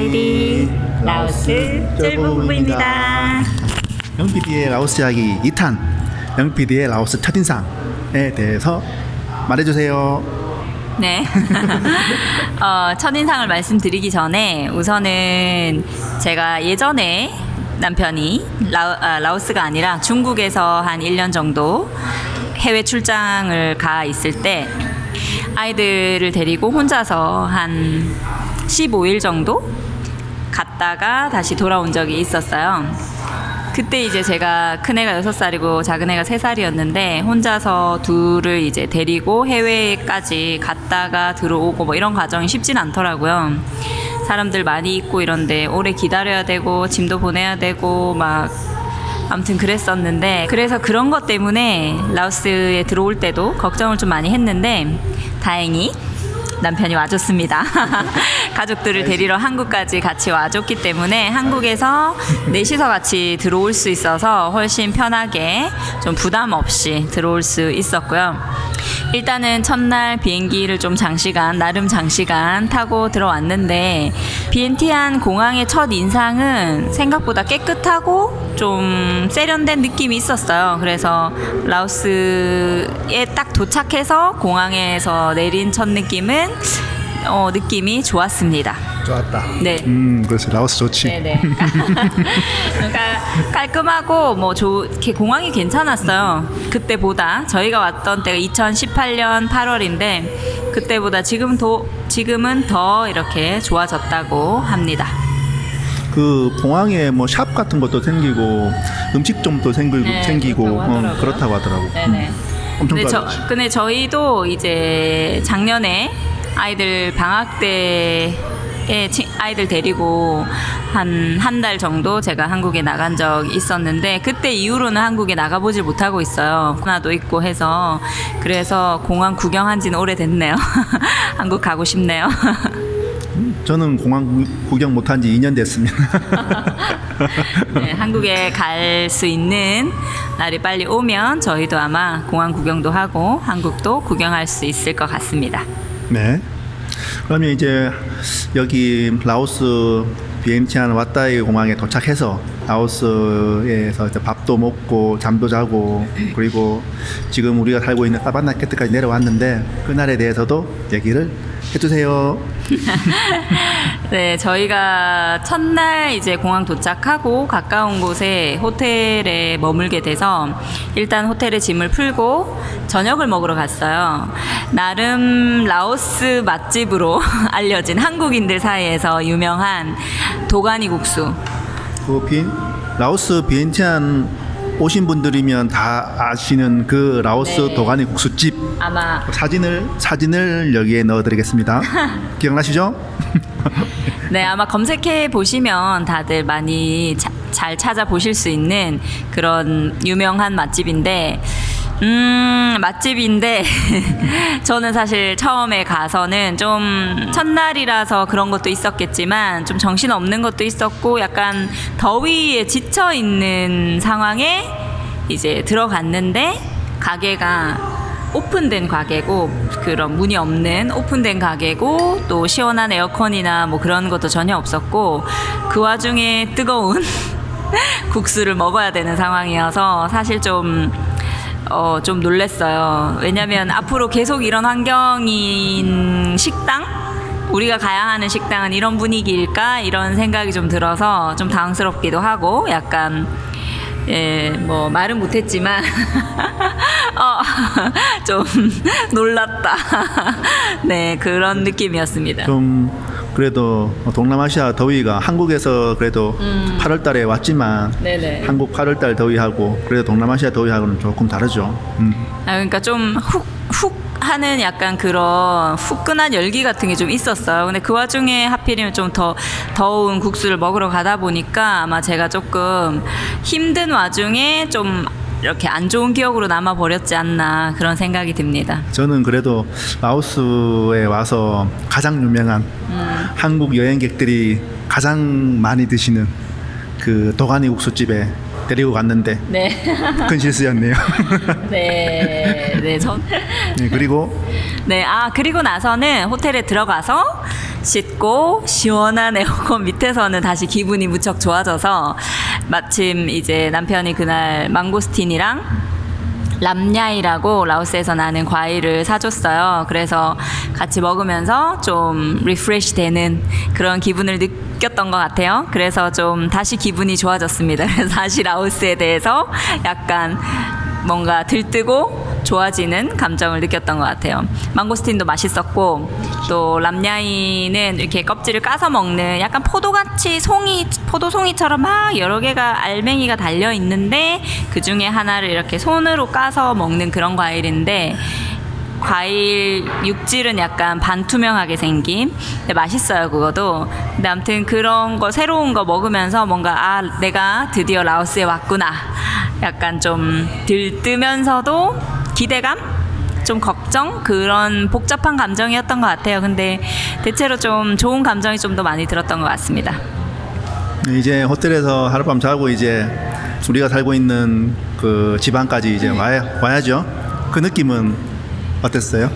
하이디 라오스 쫄부부입니다. 영PD의 라오스 이야기 2탄 영PD의 라오스 첫인상에 대해서 말해주세요. 네. 어, 첫인상을 말씀드리기 전에 우선은 제가 예전에 남편이 라오, 아, 라오스가 아니라 중국에서 한 1년 정도 해외 출장을 가 있을 때 아이들을 데리고 혼자서 한 15일 정도 갔다가 다시 돌아온 적이 있었어요. 그때 이제 제가 큰 애가 6살이고 작은 애가 3살이었는데 혼자서 둘을 이제 데리고 해외까지 갔다가 들어오고 뭐 이런 과정이 쉽진 않더라고요. 사람들 많이 있고 이런데 오래 기다려야 되고 짐도 보내야 되고 막 아무튼 그랬었는데 그래서 그런 것 때문에 라오스에 들어올 때도 걱정을 좀 많이 했는데 다행히 남편이 와줬습니다. 가족들을 데리러 한국까지 같이 와줬기 때문에 한국에서 넷이서 같이 들어올 수 있어서 훨씬 편하게 좀 부담 없이 들어올 수 있었고요. 일단은 첫날 비행기를 좀 장시간, 나름 장시간 타고 들어왔는데 비엔티안 공항의 첫 인상은 생각보다 깨끗하고 좀 세련된 느낌이 있었어요. 그래서 라오스에 딱 도착해서 공항에서 내린 첫 느낌은 어, 느낌이 좋았습니다. 좋았다. 네. 음, 그래서 라오스 좋지. 네네. 그러니까 깔끔하고 뭐 조, 이렇게 공항이 괜찮았어요. 그때보다 저희가 왔던 때가 2018년 8월인데 그때보다 지금 도, 지금은 더 이렇게 좋아졌다고 합니다. 그 공항에 뭐 샵 같은 것도 생기고 음식점도 생기고, 네, 생기고 그렇다고 어, 하더라고요. 그렇다고 하더라고. 네네. 음, 엄청 근데, 저, 좋아졌지. 근데 저희도 이제 작년에 아이들 방학 때에 치- 아이들 데리고 한 한 달 정도 제가 한국에 나간 적 있었는데 그때 이후로는 한국에 나가보질 못하고 있어요. 코로나도 있고 해서 그래서 공항 구경한 지는 오래됐네요. 한국 가고 싶네요. 저는 공항 구- 구경 못한 지 2년 됐습니다. 네, 한국에 갈 수 있는 날이 빨리 오면 저희도 아마 공항 구경도 하고 한국도 구경할 수 있을 것 같습니다. 네. 그러면 이제 여기 라오스 비엔티안 왔다이 공항에 도착해서 라오스에서 이제 밥도 먹고 잠도 자고 그리고 지금 우리가 살고 있는 사바나케트까지 내려왔는데 그날에 대해서도 얘기를 해주세요. 네, 저희가 첫날 이제 공항 도착하고 가까운 곳에 호텔에 머물게 돼서 일단 호텔에 짐을 풀고 저녁을 먹으러 갔어요. 나름 라오스 맛집으로 알려진 한국인들 사이에서 유명한 도가니 국수. 그 비, 라오스 비엔티안 오신 분들이면 다 아시는 그 라오스 네. 도가니 국수집 아마 사진을 사진을 여기에 넣어드리겠습니다. 기억나시죠? 네, 아마 검색해 보시면 다들 많이 자- 잘 찾아보실 수 있는 그런 유명한 맛집인데, 음, 맛집인데, 저는 사실 처음에 가서는 좀 첫날이라서 그런 것도 있었겠지만, 좀 정신 없는 것도 있었고, 약간 더위에 지쳐 있는 상황에 이제 들어갔는데, 가게가 오픈된 가게고 그런 문이 없는 오픈된 가게고 또 시원한 에어컨이나 뭐 그런 것도 전혀 없었고 그 와중에 뜨거운 국수를 먹어야 되는 상황이어서 사실 좀 어, 좀 놀랬어요. 왜냐면 앞으로 계속 이런 환경인 식당? 우리가 가야 하는 식당은 이런 분위기일까? 이런 생각이 좀 들어서 좀 당황스럽기도 하고 약간 예, 뭐 말은 못했지만 어, 좀 놀랐다. 네, 그런 느낌이었습니다. 좀 그래도 동남아시아 더위가 한국에서 그래도 8월 달에 왔지만 음. 네네. 한국 8월 달 더위하고 그래도 동남아시아 더위하고는 조금 다르죠. 음. 아, 그러니까 좀 훅, 훅 하는 약간 그런 후끈한 열기 같은 게 좀 있었어요. 근데 그 와중에 하필이면 좀 더 더운 국수를 먹으러 가다 보니까 아마 제가 조금 힘든 와중에 좀 이렇게 안 좋은 기억으로 남아 버렸지 않나 그런 생각이 듭니다. 저는 그래도 라오스에 와서 가장 유명한 음. 한국 여행객들이 가장 많이 드시는 그 도가니 국수집에 데리고 갔는데 네. 큰 실수였네요. 네. 네, 전 네, 그리고 네, 아, 그리고 나서는 호텔에 들어가서 씻고 시원한 에어컨 밑에서는 다시 기분이 무척 좋아져서 마침 이제 남편이 그날 망고스틴이랑 람냐이라고 라오스에서 나는 과일을 사줬어요. 그래서 같이 먹으면서 좀 리프레시 되는 그런 기분을 느꼈던 것 같아요. 그래서 좀 다시 기분이 좋아졌습니다. 다시 라오스에 대해서 약간 뭔가 들뜨고 좋아지는 감정을 느꼈던 것 같아요. 망고스틴도 맛있었고 또 람냐이는 이렇게 껍질을 까서 먹는 약간 포도같이 송이 포도송이처럼 막 여러 개가 알맹이가 달려 있는데 그 중에 하나를 이렇게 손으로 까서 먹는 그런 과일인데 과일 육질은 약간 반투명하게 생긴 근데 맛있어요 그거도. 근데 아무튼 그런 거 새로운 거 먹으면서 뭔가 아 내가 드디어 라오스에 왔구나. 약간 좀 들뜨면서도 기대감? 좀 걱정? 그런 복잡한 감정이었던 것 같아요. 근데 대체로 좀 좋은 감정이 좀 더 많이 들었던 것 같습니다. 이제 호텔에서 하룻밤 자고 이제 우리가 살고 있는 그 지방까지 이제 와야, 와야죠. 그 느낌은 어땠어요?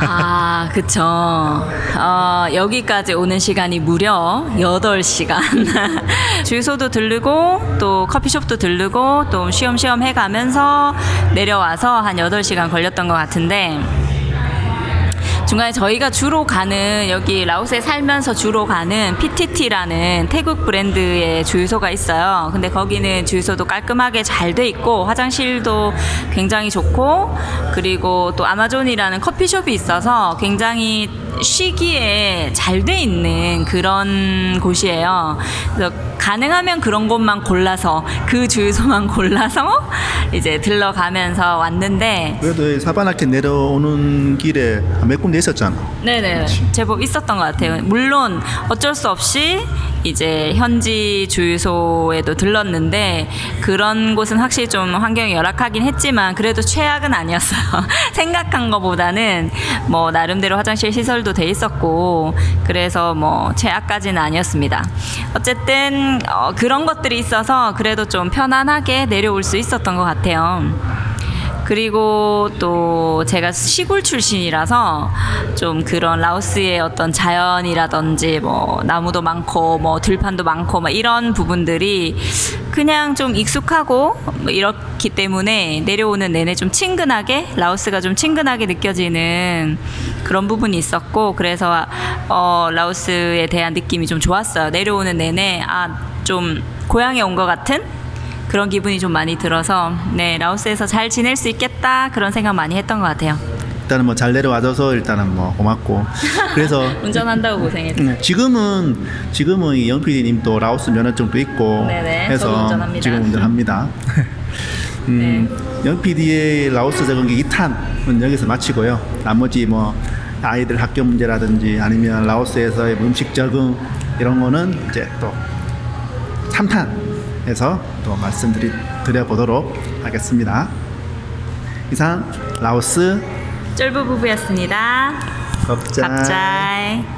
아, 그쵸. 어, 여기까지 오는 시간이 무려 8시간. 주유소도 들르고, 또 커피숍도 들르고, 또 쉬엄쉬엄 해가면서 내려와서 한 8시간 걸렸던 것 같은데, 중간에 저희가 주로 가는 여기 라오스에 살면서 주로 가는 PTT라는 태국 브랜드의 주유소가 있어요. 근데 거기는 주유소도 깔끔하게 잘 돼 있고 화장실도 굉장히 좋고 그리고 또 아마존이라는 커피숍이 있어서 굉장히 쉬기에 잘 돼 있는 그런 곳이에요. 그래서 가능하면 그런 곳만 골라서 그 주유소만 골라서 이제 들러가면서 왔는데 그래도 이 사바나켓 내려오는 길에 몇 군데 있었잖아. 네네 제법 있었던 것 같아요. 물론 어쩔 수 없이 이제 현지 주유소에도 들렀는데 그런 곳은 확실히 좀 환경이 열악하긴 했지만 그래도 최악은 아니었어요. 생각한 것보다는 뭐 나름대로 화장실 시설도 돼 있었고 그래서 뭐 최악까지는 아니었습니다. 어쨌든 어, 그런 것들이 있어서 그래도 좀 편안하게 내려올 수 있었던 것 같아요. 그리고 또 제가 시골 출신이라서 좀 그런 라오스의 어떤 자연이라든지 뭐 나무도 많고 뭐 들판도 많고 막 이런 부분들이 그냥 좀 익숙하고 뭐 이렇기 때문에 내려오는 내내 좀 친근하게 라오스가 좀 친근하게 느껴지는 그런 부분이 있었고 그래서 어 라오스에 대한 느낌이 좀 좋았어요. 내려오는 내내 아 좀 고향에 온 것 같은 그런 기분이 좀 많이 들어서 네 라오스에서 잘 지낼 수 있겠다 그런 생각 많이 했던 것 같아요. 일단은 뭐 잘 내려와줘서 일단은 뭐 고맙고 그래서 운전한다고 고생했죠. 음, 지금은 지금은 이 영PD님도 라오스 면허증도 있고 네네, 저도 해서 운전합니다. 지금 운전합니다. 음, 영PD의 라오스 적응기 2탄은 여기서 마치고요. 나머지 뭐 아이들 학교 문제라든지 아니면 라오스에서의 음식 적응 이런 거는 이제 또 3탄 에서 또 말씀드리 드려 보도록 하겠습니다. 이상 라오스 쫄부 부부였습니다. 겁자 갑자이.